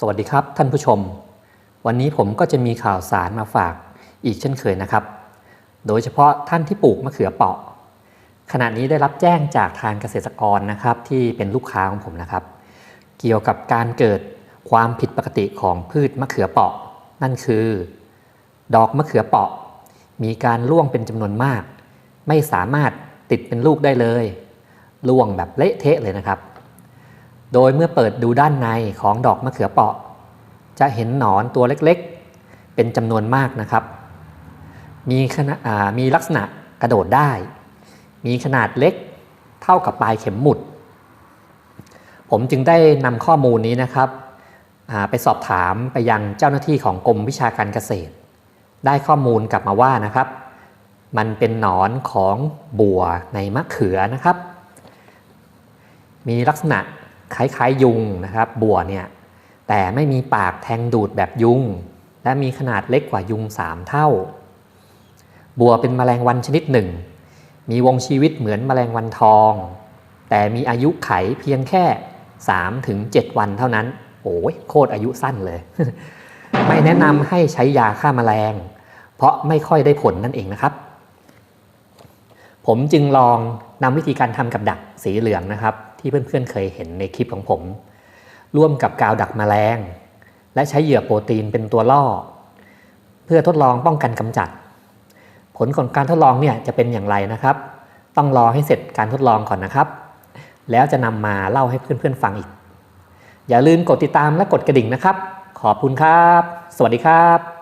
สวัสดีครับท่านผู้ชม วันนี้ผมก็จะมีข่าวสารมาฝากอีกเช่นเคยนะครับ โดยเฉพาะท่านที่ปลูกมะเขือเปราะ ขณะนี้ได้รับแจ้งจากทางเกษตรกรนะครับที่เป็นลูกค้าของผมนะครับ เกี่ยวกับการเกิดความผิดปกติของพืชมะเขือเปราะ นั่นคือ ดอกมะเขือเปราะ มีการร่วงเป็นจำนวนมาก ไม่สามารถติดเป็นลูกได้เลยร่วงแบบเละเทะเลยนะครับ โดยเมื่อเปิดดูด้านในของดอกมะเขือเปราะ จะเห็นหนอนตัวเล็กๆ เป็นจำนวนมากนะครับ มีขนาดมีลักษณะกระโดดได้ มีขนาดเล็กเท่ากับปลายเข็มหมุด ผมจึงได้นำข้อมูลนี้นะครับไปสอบถามไปยังเจ้าหน้าที่ของกรมวิชาการเกษตร ได้ข้อมูลกลับมาว่านะครับ มันเป็นหนอนของบัวในมะเขือนะครับ มีลักษณะ คล้ายๆยุงนะครับบัวเนี่ยแต่ไม่มีปากแทงดูดแบบยุง และมีขนาดเล็กกว่ายุง 3 เท่า บัวเป็นแมลงวันชนิดหนึ่ง มีวงชีวิตเหมือนแมลงวันทอง แต่มีอายุไขเพียงแค่3ถึง7วันเท่านั้นโอ้ยโคตรอายุสั้นเลย ไม่แนะนำให้ใช้ยาฆ่าแมลง เพราะไม่ค่อยได้ผลนั่นเองนะครับ ผมจึงลองนำวิธีการทำกับดักสีเหลืองนะครับ ที่เพื่อนๆเคยเห็นในคลิปของผม ร่วมกับกาวดักแมลง และใช้เหยื่อโปรตีนเป็นตัวล่อ เพื่อทดลองป้องกันกำจัด ผลของการทดลองเนี่ยจะเป็นอย่างไรนะครับ ต้องรอให้เสร็จการทดลองก่อนนะครับ แล้วจะนำมาเล่าให้เพื่อนๆฟังอีก อย่าลืมกดติดตามและกดกระดิ่งนะครับ ขอบคุณครับ สวัสดีครับ